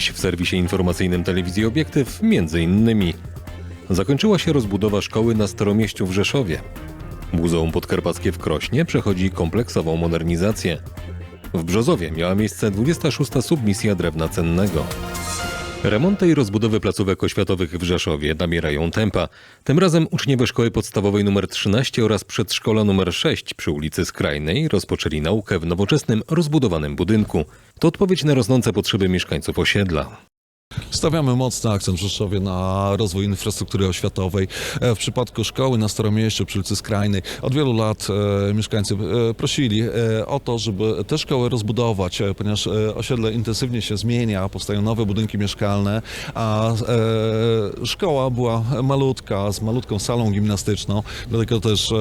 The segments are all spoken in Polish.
Dziś w serwisie informacyjnym telewizji Obiektyw między innymi zakończyła się rozbudowa szkoły na Staromieściu w Rzeszowie. Muzeum Podkarpackie w Krośnie przechodzi kompleksową modernizację. W Brzozowie miała miejsce 26. submisja drewna cennego. Remonty i rozbudowy placówek oświatowych w Rzeszowie nabierają tempa. Tym razem uczniowie szkoły podstawowej nr 13 oraz przedszkola nr 6 przy ulicy Skrajnej rozpoczęli naukę w nowoczesnym, rozbudowanym budynku. To odpowiedź na rosnące potrzeby mieszkańców osiedla. Stawiamy mocny akcent w Rzeszowie na rozwój infrastruktury oświatowej. E, W przypadku szkoły na Staromieściu przy ulicy Skrajnej od wielu lat e, mieszkańcy e, prosili o to, żeby tę szkołę rozbudować, ponieważ osiedle intensywnie się zmienia, powstają nowe budynki mieszkalne, a szkoła była malutka, z malutką salą gimnastyczną, dlatego też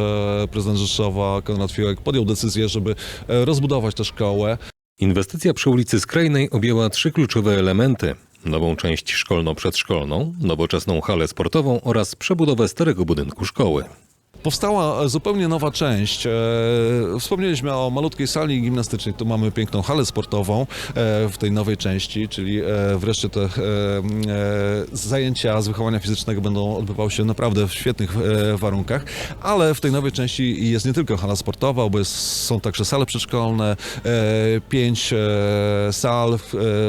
prezydent Rzeszowa Konrad Fiłek podjął decyzję, żeby rozbudować tę szkołę. Inwestycja przy ulicy Skrajnej objęła trzy kluczowe elementy. Nową część szkolno-przedszkolną, nowoczesną halę sportową oraz przebudowę starego budynku szkoły. Powstała zupełnie nowa część. E, Wspomnieliśmy o malutkiej sali gimnastycznej. Tu mamy piękną halę sportową e, w tej nowej części, czyli e, wreszcie te zajęcia z wychowania fizycznego będą odbywały się naprawdę w świetnych warunkach, ale w tej nowej części jest nie tylko hala sportowa, bo jest, są także sale przedszkolne, pięć sal,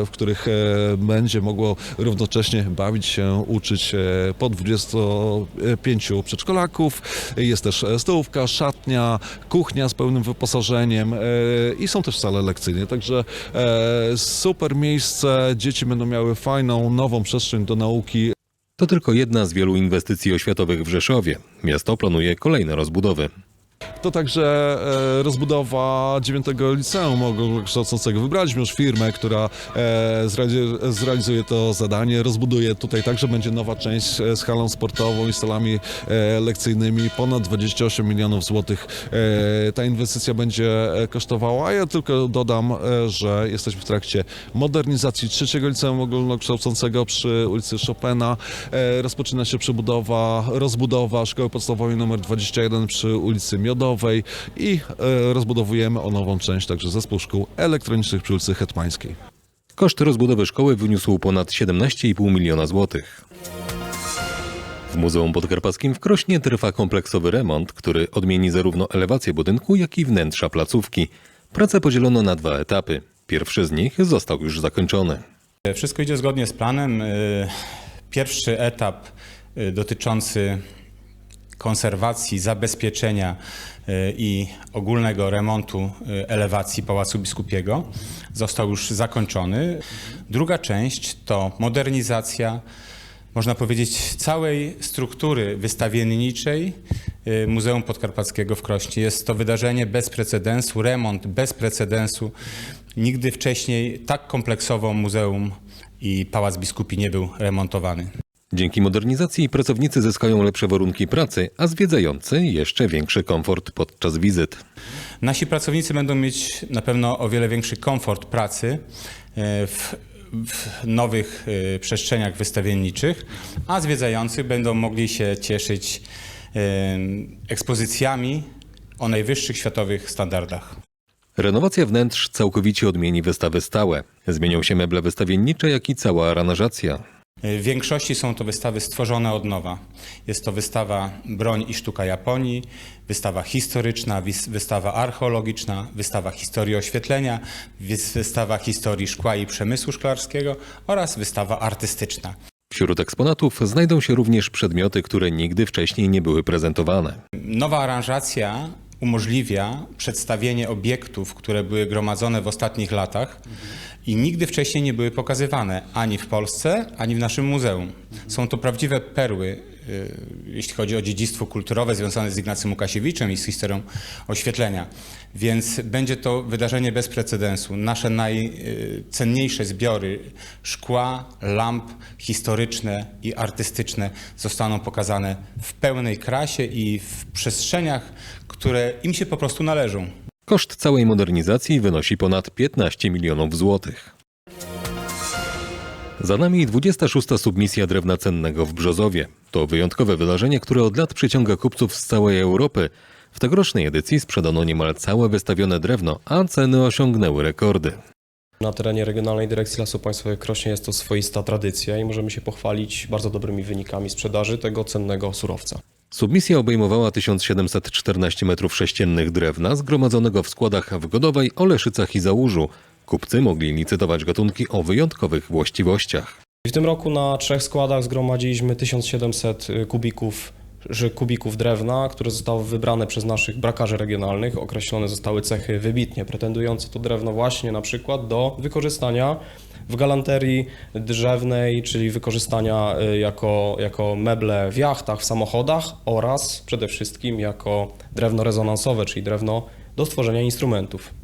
w, których będzie mogło równocześnie bawić się, uczyć po 25 przedszkolaków. Jest też e, stołówka, szatnia, kuchnia z pełnym wyposażeniem e, i są też sale lekcyjne. Także e, super miejsce. Dzieci będą miały fajną, nową przestrzeń do nauki. To tylko jedna z wielu inwestycji oświatowych w Rzeszowie. Miasto planuje kolejne rozbudowy. To także e, rozbudowa dziewiątego liceum ogólnokształcącego. Wybraliśmy już firmę, która e, zreali- zrealizuje to zadanie. Rozbuduje tutaj także będzie nowa część e, z halą sportową i salami e, lekcyjnymi. Ponad 28 milionów złotych e, ta inwestycja będzie e, kosztowała. Ja tylko dodam, e, że jesteśmy w trakcie modernizacji trzeciego liceum ogólnokształcącego przy ulicy Chopina. E, rozpoczyna się przebudowa, rozbudowa szkoły podstawowej nr 21 przy ulicy Miodowej i e, rozbudowujemy o nową część także zespół szkół elektronicznych przy ulicy Hetmańskiej. Koszt rozbudowy szkoły wyniósł ponad 17,5 miliona złotych. W Muzeum Podkarpackim w Krośnie trwa kompleksowy remont, który odmieni zarówno elewację budynku, jak i wnętrza placówki. Pracę podzielono na dwa etapy. Pierwszy z nich został już zakończony. Wszystko idzie zgodnie z planem. Y, Pierwszy etap y, dotyczący konserwacji, zabezpieczenia y, i ogólnego remontu y, elewacji Pałacu Biskupiego został już zakończony. Druga część to modernizacja, można powiedzieć, całej struktury wystawienniczej y, Muzeum Podkarpackiego w Krośnie. Jest to wydarzenie bez precedensu, remont bez precedensu. Nigdy wcześniej tak kompleksowo muzeum i Pałac Biskupi nie był remontowany. Dzięki modernizacji pracownicy zyskają lepsze warunki pracy, a zwiedzający jeszcze większy komfort podczas wizyt. Nasi pracownicy będą mieć na pewno o wiele większy komfort pracy e, w, w nowych e, przestrzeniach wystawienniczych, a zwiedzający będą mogli się cieszyć e, ekspozycjami o najwyższych światowych standardach. Renowacja wnętrz całkowicie odmieni wystawy stałe. Zmienią się meble wystawiennicze, jak i cała aranżacja. W większości są to wystawy stworzone od nowa. Jest to wystawa Broń i sztuka Japonii, wystawa historyczna, wystawa archeologiczna, wystawa historii oświetlenia, wys- wystawa historii szkła i przemysłu szklarskiego oraz wystawa artystyczna. Wśród eksponatów znajdą się również przedmioty, które nigdy wcześniej nie były prezentowane. Nowa aranżacja umożliwia przedstawienie obiektów, które były gromadzone w ostatnich latach i nigdy wcześniej nie były pokazywane ani w Polsce, ani w naszym muzeum. Są to prawdziwe perły, y, jeśli chodzi o dziedzictwo kulturowe związane z Ignacym Łukasiewiczem i z historią oświetlenia. Więc będzie to wydarzenie bez precedensu. Nasze najcenniejsze zbiory szkła, lamp historyczne i artystyczne zostaną pokazane w pełnej krasie i w przestrzeniach, które im się po prostu należą. Koszt całej modernizacji wynosi ponad 15 milionów złotych. Za nami 26. submisja drewna cennego w Brzozowie. To wyjątkowe wydarzenie, które od lat przyciąga kupców z całej Europy. W tegorocznej edycji sprzedano niemal całe wystawione drewno, a ceny osiągnęły rekordy. Na terenie Regionalnej Dyrekcji Lasów Państwowych Krośnie jest to swoista tradycja i możemy się pochwalić bardzo dobrymi wynikami sprzedaży tego cennego surowca. Submisja obejmowała 1714 m3 drewna zgromadzonego w składach w Godowej, Oleszycach i Załużu. Kupcy mogli licytować gatunki o wyjątkowych właściwościach. W tym roku na trzech składach zgromadziliśmy 1700 kubików, że kubików drewna, które zostały wybrane przez naszych brakarzy regionalnych. Określone zostały cechy wybitnie pretendujące to drewno właśnie na przykład do wykorzystania w galanterii drzewnej, czyli wykorzystania y, jako, jako meble w jachtach, w samochodach oraz przede wszystkim jako drewno rezonansowe, czyli drewno do stworzenia instrumentów.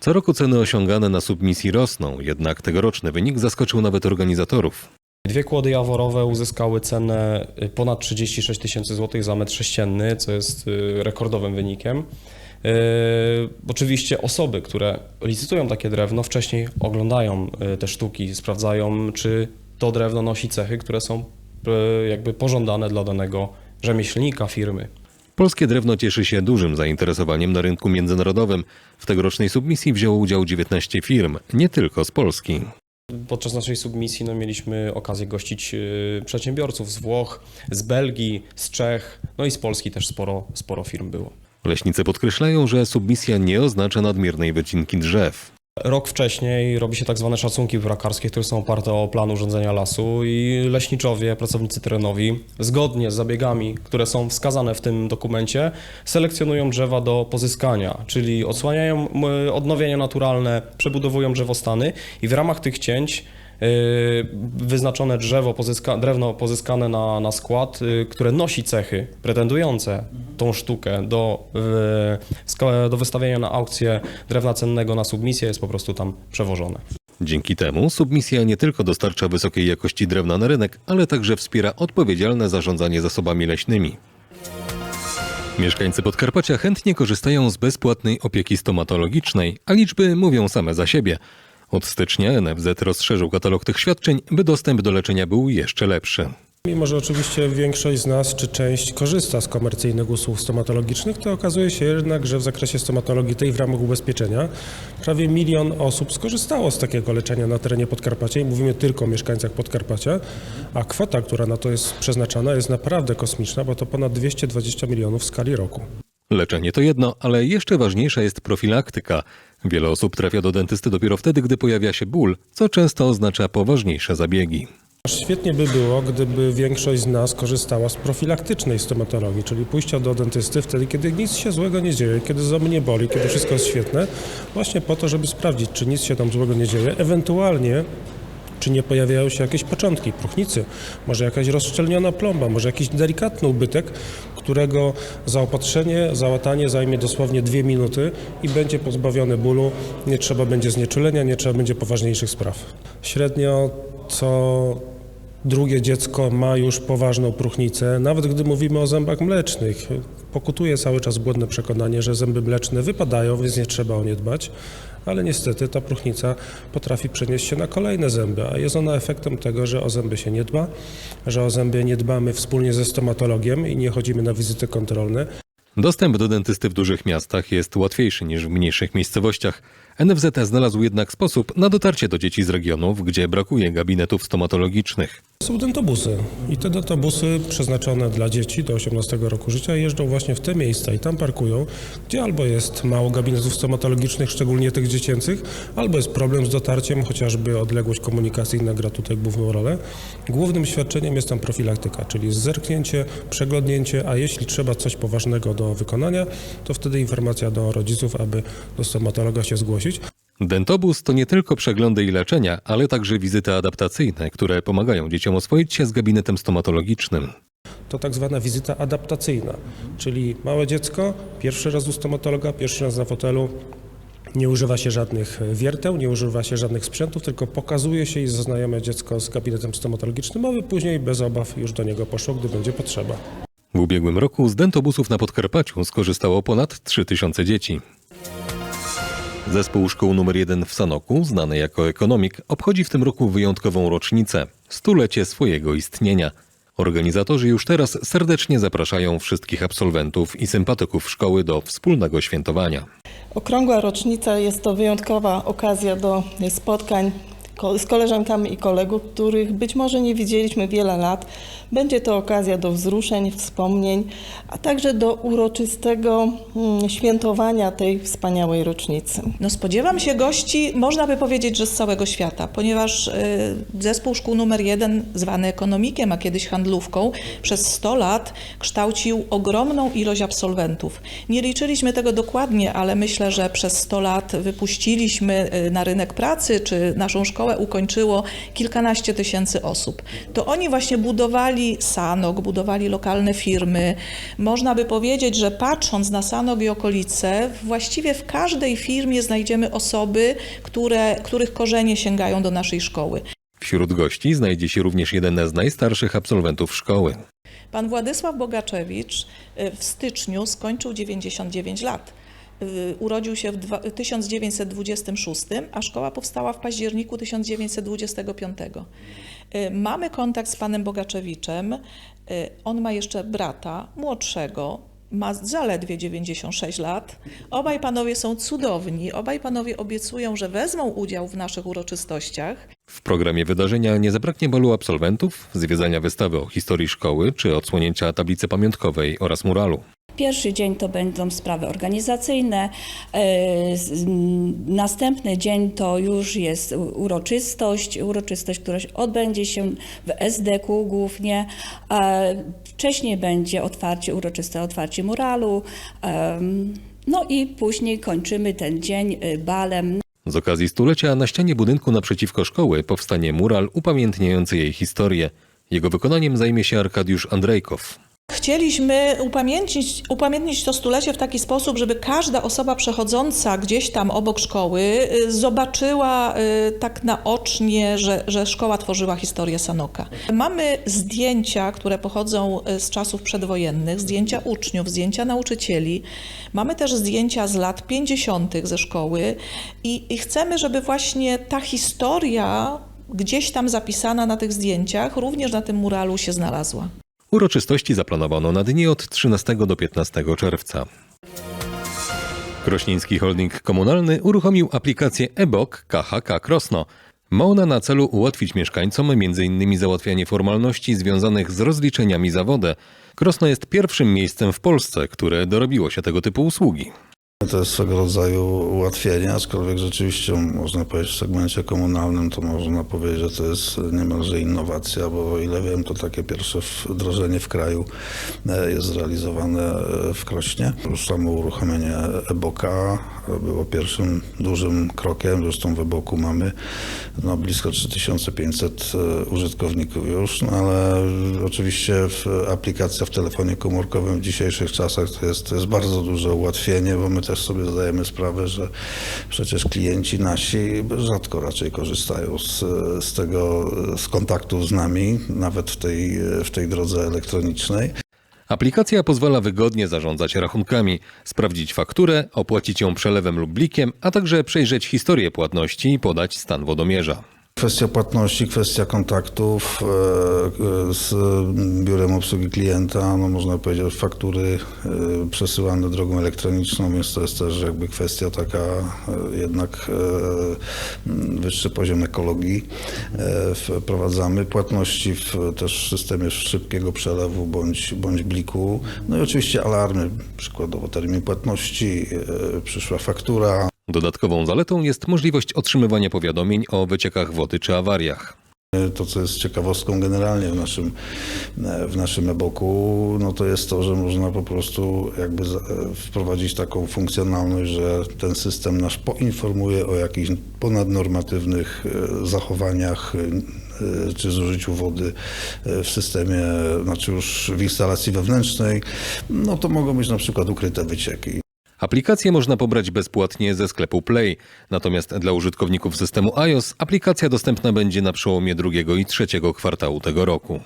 Co roku ceny osiągane na submisji rosną, jednak tegoroczny wynik zaskoczył nawet organizatorów. Dwie kłody jaworowe uzyskały cenę y, ponad 36 tysięcy złotych za metr sześcienny, co jest y, rekordowym wynikiem. Yy, oczywiście osoby, które licytują takie drewno, wcześniej oglądają y, te sztuki, sprawdzają, czy to drewno nosi cechy, które są y, jakby pożądane dla danego rzemieślnika, firmy. Polskie drewno cieszy się dużym zainteresowaniem na rynku międzynarodowym. W tegorocznej submisji wzięło udział 19 firm, nie tylko z Polski. Podczas naszej submisji no, mieliśmy okazję gościć y, przedsiębiorców z Włoch, z Belgii, z Czech, no i z Polski też sporo, sporo firm było. Leśnicy podkreślają, że submisja nie oznacza nadmiernej wycinki drzew. Rok wcześniej robi się tak zwane szacunki brakarskie, które są oparte o plan urządzenia lasu i leśniczowie, pracownicy terenowi, zgodnie z zabiegami, które są wskazane w tym dokumencie, selekcjonują drzewa do pozyskania, czyli odsłaniają odnowienia naturalne, przebudowują drzewostany i w ramach tych cięć wyznaczone drzewo, pozyska, drewno pozyskane na, na skład, yy, które nosi cechy pretendujące tą sztukę do, yy, do wystawienia na aukcję drewna cennego na submisję jest po prostu tam przewożone. Dzięki temu submisja nie tylko dostarcza wysokiej jakości drewna na rynek, ale także wspiera odpowiedzialne zarządzanie zasobami leśnymi. Mieszkańcy Podkarpacia chętnie korzystają z bezpłatnej opieki stomatologicznej, a liczby mówią same za siebie. Od stycznia NFZ rozszerzył katalog tych świadczeń, by dostęp do leczenia był jeszcze lepszy. Mimo, że oczywiście większość z nas czy część korzysta z komercyjnych usług stomatologicznych, to okazuje się jednak, że w zakresie stomatologii tej w ramach ubezpieczenia prawie milion osób skorzystało z takiego leczenia na terenie Podkarpacia i mówimy tylko o mieszkańcach Podkarpacia, a kwota, która na to jest przeznaczana jest naprawdę kosmiczna, bo to ponad 220 milionów w skali roku. Leczenie to jedno, ale jeszcze ważniejsza jest profilaktyka. Wiele osób trafia do dentysty dopiero wtedy, gdy pojawia się ból, co często oznacza poważniejsze zabiegi. Świetnie by było, gdyby większość z nas korzystała z profilaktycznej stomatologii, czyli pójścia do dentysty wtedy, kiedy nic się złego nie dzieje, kiedy ząb nie boli, kiedy wszystko jest świetne, właśnie po to, żeby sprawdzić, czy nic się tam złego nie dzieje, ewentualnie czy nie pojawiają się jakieś początki próchnicy, może jakaś rozszczelniona plomba, może jakiś delikatny ubytek, którego zaopatrzenie, załatanie zajmie dosłownie dwie minuty i będzie pozbawiony bólu, nie trzeba będzie znieczulenia, nie trzeba będzie poważniejszych spraw. Średnio co drugie dziecko ma już poważną próchnicę, nawet gdy mówimy o zębach mlecznych. Pokutuje cały czas błędne przekonanie, że zęby mleczne wypadają, więc nie trzeba o nie dbać, ale niestety ta próchnica potrafi przenieść się na kolejne zęby, a jest ona efektem tego, że o zęby się nie dba, że o zęby nie dbamy wspólnie ze stomatologiem i nie chodzimy na wizyty kontrolne. Dostęp do dentysty w dużych miastach jest łatwiejszy niż w mniejszych miejscowościach. NFZ znalazł jednak sposób na dotarcie do dzieci z regionów, gdzie brakuje gabinetów stomatologicznych. Są dentobusy i te dentobusy przeznaczone dla dzieci do 18 roku życia jeżdżą właśnie w te miejsca i tam parkują, gdzie albo jest mało gabinetów stomatologicznych, szczególnie tych dziecięcych, albo jest problem z dotarciem, chociażby odległość komunikacyjna gra tutaj główną rolę. Głównym świadczeniem jest tam profilaktyka, czyli zerknięcie, przeglądnięcie, a jeśli trzeba coś poważnego do wykonania, to wtedy informacja do rodziców, aby do stomatologa się zgłosić. Dentobus to nie tylko przeglądy i leczenia, ale także wizyty adaptacyjne, które pomagają dzieciom oswoić się z gabinetem stomatologicznym. to tak zwana wizyta adaptacyjna, czyli małe dziecko, pierwszy raz u stomatologa, pierwszy raz na fotelu, nie używa się żadnych wierteł, nie używa się żadnych sprzętów, tylko pokazuje się i zaznajomia dziecko z gabinetem stomatologicznym, aby później bez obaw już do niego poszło, gdy będzie potrzeba. W ubiegłym roku z dentobusów na Podkarpaciu skorzystało ponad 3000 dzieci. Zespół szkół nr 1 w Sanoku, znany jako Ekonomik, obchodzi w tym roku wyjątkową rocznicę stulecie swojego istnienia. Organizatorzy już teraz serdecznie zapraszają wszystkich absolwentów i sympatyków szkoły do wspólnego świętowania. Okrągła rocznica jest to wyjątkowa okazja do spotkań z koleżankami i kolegów, których być może nie widzieliśmy wiele lat. Będzie to okazja do wzruszeń, wspomnień, a także do uroczystego mm, świętowania tej wspaniałej rocznicy. No spodziewam się gości, można by powiedzieć, że z całego świata, ponieważ y, zespół szkół numer jeden, zwany ekonomikiem, a kiedyś handlówką, przez 100 lat kształcił ogromną ilość absolwentów. Nie liczyliśmy tego dokładnie, ale myślę, że przez 100 lat wypuściliśmy y, na rynek pracy, czy naszą szkołę ukończyło kilkanaście tysięcy osób. To oni właśnie budowali Sanok, budowali lokalne firmy. Można by powiedzieć, że patrząc na Sanok i okolice, właściwie w każdej firmie znajdziemy osoby, które, których korzenie sięgają do naszej szkoły. Wśród gości znajdzie się również jeden z najstarszych absolwentów szkoły. Pan Władysław Bogaczewicz y, w styczniu skończył 99 lat. Y, Urodził się w dwa- 1926, a szkoła powstała w październiku 1925. Y, Mamy kontakt z panem Bogaczewiczem. Y, On ma jeszcze brata młodszego, ma zaledwie 96 lat. Obaj panowie są cudowni. Obaj panowie obiecują, że wezmą udział w naszych uroczystościach. W programie wydarzenia nie zabraknie balu absolwentów, zwiedzania wystawy o historii szkoły czy odsłonięcia tablicy pamiątkowej oraz muralu. Pierwszy dzień to będą sprawy organizacyjne, e, następny dzień to już jest uroczystość, uroczystość, która odbędzie się w SDK głównie. Wcześniej będzie otwarcie, uroczyste otwarcie muralu, no i później kończymy ten dzień e, balem. Z okazji stulecia na ścianie budynku naprzeciwko szkoły powstanie mural upamiętniający jej historię. Jego wykonaniem zajmie się Arkadiusz Andrejkow. Chcieliśmy upamiętnić, upamiętnić to stulecie w taki sposób, żeby każda osoba przechodząca gdzieś tam obok szkoły y, zobaczyła y, tak naocznie, że, że szkoła tworzyła historię Sanoka. Mamy zdjęcia, które pochodzą y, z czasów przedwojennych, zdjęcia uczniów, zdjęcia nauczycieli. Mamy też zdjęcia z lat 50. ze szkoły i, i chcemy, żeby właśnie ta historia gdzieś tam zapisana na tych zdjęciach, również na tym muralu się znalazła. Uroczystości zaplanowano na dni od 13 do 15 czerwca. Krośnieński Holding Komunalny uruchomił aplikację e-BOK KHK Krosno. Ma ona na celu ułatwić mieszkańcom m.in. załatwianie formalności związanych z rozliczeniami za wodę. Krosno jest pierwszym miejscem w Polsce, które dorobiło się tego typu usługi. To jest swego rodzaju ułatwienie, aczkolwiek rzeczywiście można powiedzieć w segmencie komunalnym to można powiedzieć, że to jest niemalże innowacja, bo o ile wiem, to takie pierwsze wdrożenie w kraju e, jest zrealizowane e, w Krośnie. Już samo uruchomienie e-Boka było pierwszym dużym krokiem, zresztą w e-Boku mamy no, blisko 3500 e, użytkowników już, no, ale oczywiście aplikacja w telefonie komórkowym w dzisiejszych czasach to jest, to jest bardzo duże ułatwienie, bo my też sobie zdajemy sprawę, że przecież klienci nasi rzadko raczej korzystają z, z tego, z kontaktów z nami, nawet w tej, w tej drodze elektronicznej. Aplikacja pozwala wygodnie zarządzać rachunkami, sprawdzić fakturę, opłacić ją przelewem lub blikiem, a także przejrzeć historię płatności i podać stan wodomierza. Kwestia płatności, kwestia kontaktów e, e, z biurem obsługi klienta, no można powiedzieć, faktury e, przesyłane drogą elektroniczną, więc to jest też jakby kwestia taka jednak wyższy poziom ekologii wprowadzamy. Płatności w, też systemie szybkiego przelewu bądź, bądź bliku. No i oczywiście alarmy, przykładowo termin płatności, przyszła faktura, Dodatkową zaletą jest możliwość otrzymywania powiadomień o wyciekach wody czy awariach. To, co jest ciekawostką generalnie w naszym, w naszym e-boku, no to jest to, że można po prostu jakby za- wprowadzić taką funkcjonalność, że ten system nasz poinformuje o jakichś ponadnormatywnych e, zachowaniach e, czy zużyciu wody e, w systemie, znaczy już w instalacji wewnętrznej, no to mogą być na przykład ukryte wycieki. Aplikację można pobrać bezpłatnie ze sklepu Play, natomiast dla użytkowników systemu iOS aplikacja dostępna będzie na przełomie drugiego i trzeciego kwartału tego roku.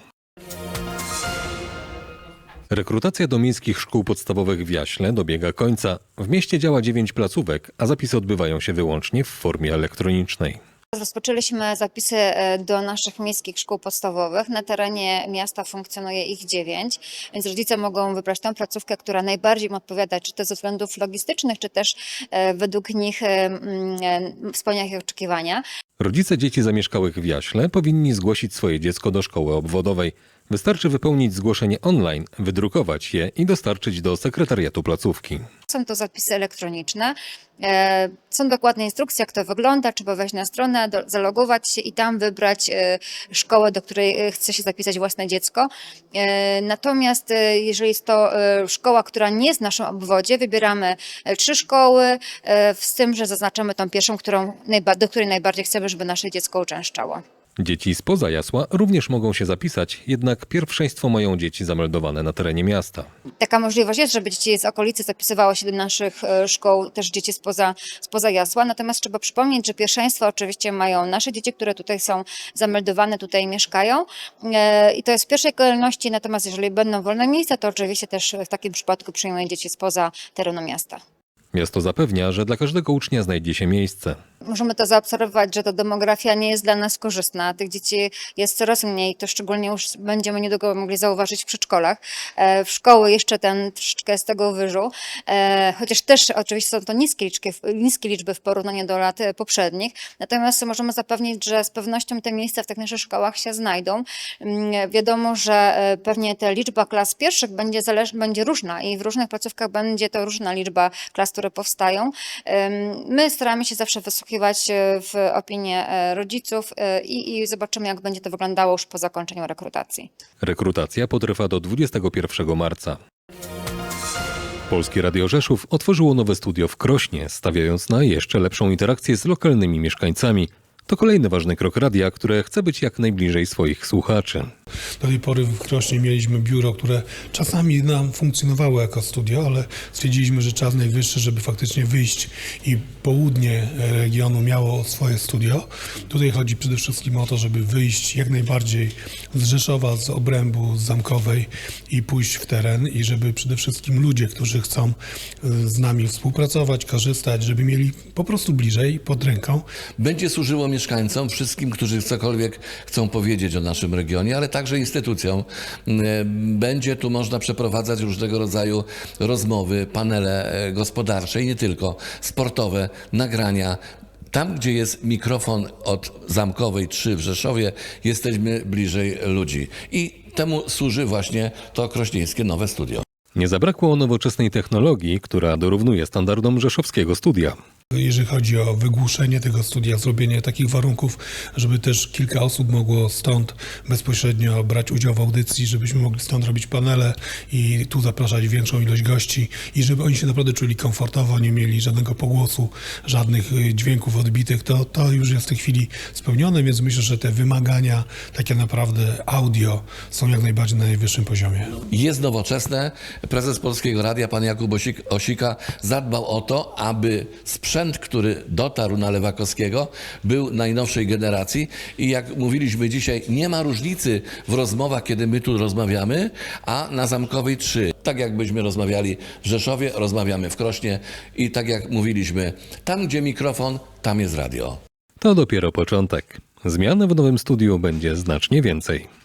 Rekrutacja do miejskich szkół podstawowych w Jaśle dobiega końca. W mieście działa 9 placówek, a zapisy odbywają się wyłącznie w formie elektronicznej. Rozpoczęliśmy zapisy e, do naszych miejskich szkół podstawowych. Na terenie miasta funkcjonuje ich dziewięć, więc rodzice mogą wybrać tą placówkę, która najbardziej im odpowiada, czy to ze względów logistycznych, czy też e, według nich e, spełnia ich oczekiwania. Rodzice dzieci zamieszkałych w Jaśle powinni zgłosić swoje dziecko do szkoły obwodowej. Wystarczy wypełnić zgłoszenie online, wydrukować je i dostarczyć do sekretariatu placówki. Są to zapisy elektroniczne. E, Są dokładne instrukcje, jak to wygląda. Trzeba wejść na stronę, zalogować się i tam wybrać e, szkołę, do której e, chce się zapisać własne dziecko. Natomiast jeżeli jest to szkoła, która nie jest w naszym obwodzie, wybieramy trzy szkoły, z tym, że zaznaczamy tą pierwszą, którą, do której najbardziej chcemy, żeby nasze dziecko uczęszczało. Dzieci spoza Jasła również mogą się zapisać, jednak pierwszeństwo mają dzieci zameldowane na terenie miasta. Taka możliwość jest, żeby dzieci z okolicy zapisywało się do naszych e, szkół, też dzieci spoza, spoza Jasła. Natomiast trzeba przypomnieć, że pierwszeństwo oczywiście mają nasze dzieci, które tutaj są zameldowane, tutaj mieszkają. E, I to jest w pierwszej kolejności, natomiast jeżeli będą wolne miejsca, to oczywiście też w takim przypadku przyjmuje dzieci spoza terenu miasta. Miasto zapewnia, że dla każdego ucznia znajdzie się miejsce. Możemy to zaobserwować, że ta demografia nie jest dla nas korzystna. Tych dzieci jest coraz mniej, to szczególnie już będziemy niedługo mogli zauważyć w przedszkolach. E, W szkoły jeszcze ten troszeczkę z tego wyżu, e, chociaż też oczywiście są to niskie liczby, niskie liczby w porównaniu do lat e, poprzednich. Natomiast możemy zapewnić, że z pewnością te miejsca w tych naszych szkołach się znajdą. Mm, Wiadomo, że pewnie ta liczba klas pierwszych będzie, zależ- będzie różna i w różnych placówkach będzie to różna liczba klas, które powstają. My staramy się zawsze wysłuchiwać e, w opinię e, rodziców e, i, i zobaczymy, jak będzie to wyglądało już po zakończeniu rekrutacji. Rekrutacja potrwa do 21 marca. Polskie Radio Rzeszów otworzyło nowe studio w Krośnie, stawiając na jeszcze lepszą interakcję z lokalnymi mieszkańcami. To kolejny ważny krok radia, które chce być jak najbliżej swoich słuchaczy. Do tej pory w Krośnie mieliśmy biuro, które czasami nam funkcjonowało jako studio, ale stwierdziliśmy, że czas najwyższy, żeby faktycznie wyjść i południe regionu miało swoje studio. Tutaj chodzi przede wszystkim o to, żeby wyjść jak najbardziej z Rzeszowa, z obrębu, z Zamkowej i pójść w teren i żeby przede wszystkim ludzie, którzy chcą y, z nami współpracować, korzystać, żeby mieli po prostu bliżej, pod ręką, będzie służyło mieszkańcom, wszystkim, którzy cokolwiek chcą powiedzieć o naszym regionie, ale także instytucjom. Mm, Będzie tu można przeprowadzać różnego rodzaju rozmowy, panele e, gospodarcze i nie tylko, sportowe, nagrania. Tam, gdzie jest mikrofon od Zamkowej 3 w Rzeszowie, jesteśmy bliżej ludzi. I temu służy właśnie to krośnieńskie nowe studio. Nie zabrakło nowoczesnej technologii, która dorównuje standardom rzeszowskiego studia. Jeżeli chodzi o wygłuszenie tego studia, zrobienie takich warunków, żeby też kilka osób mogło stąd bezpośrednio brać udział w audycji, żebyśmy mogli stąd robić panele i tu zapraszać większą ilość gości i żeby oni się naprawdę czuli komfortowo, nie mieli żadnego pogłosu, żadnych y, dźwięków odbitych, to, to już jest w tej chwili spełnione, więc myślę, że te wymagania takie naprawdę audio są jak najbardziej na najwyższym poziomie. jest nowoczesne. Prezes Polskiego Radia, pan Jakub Osik, Osika, zadbał o to, aby sprzęt, który dotarł na Lewakowskiego, był najnowszej generacji. I jak mówiliśmy dzisiaj, nie ma różnicy w rozmowach, kiedy my tu rozmawiamy, a na Zamkowej 3. Tak jakbyśmy rozmawiali w Rzeszowie, rozmawiamy w Krośnie i tak jak mówiliśmy, tam gdzie mikrofon, tam jest radio. To dopiero początek. Zmian w nowym studiu będzie znacznie więcej.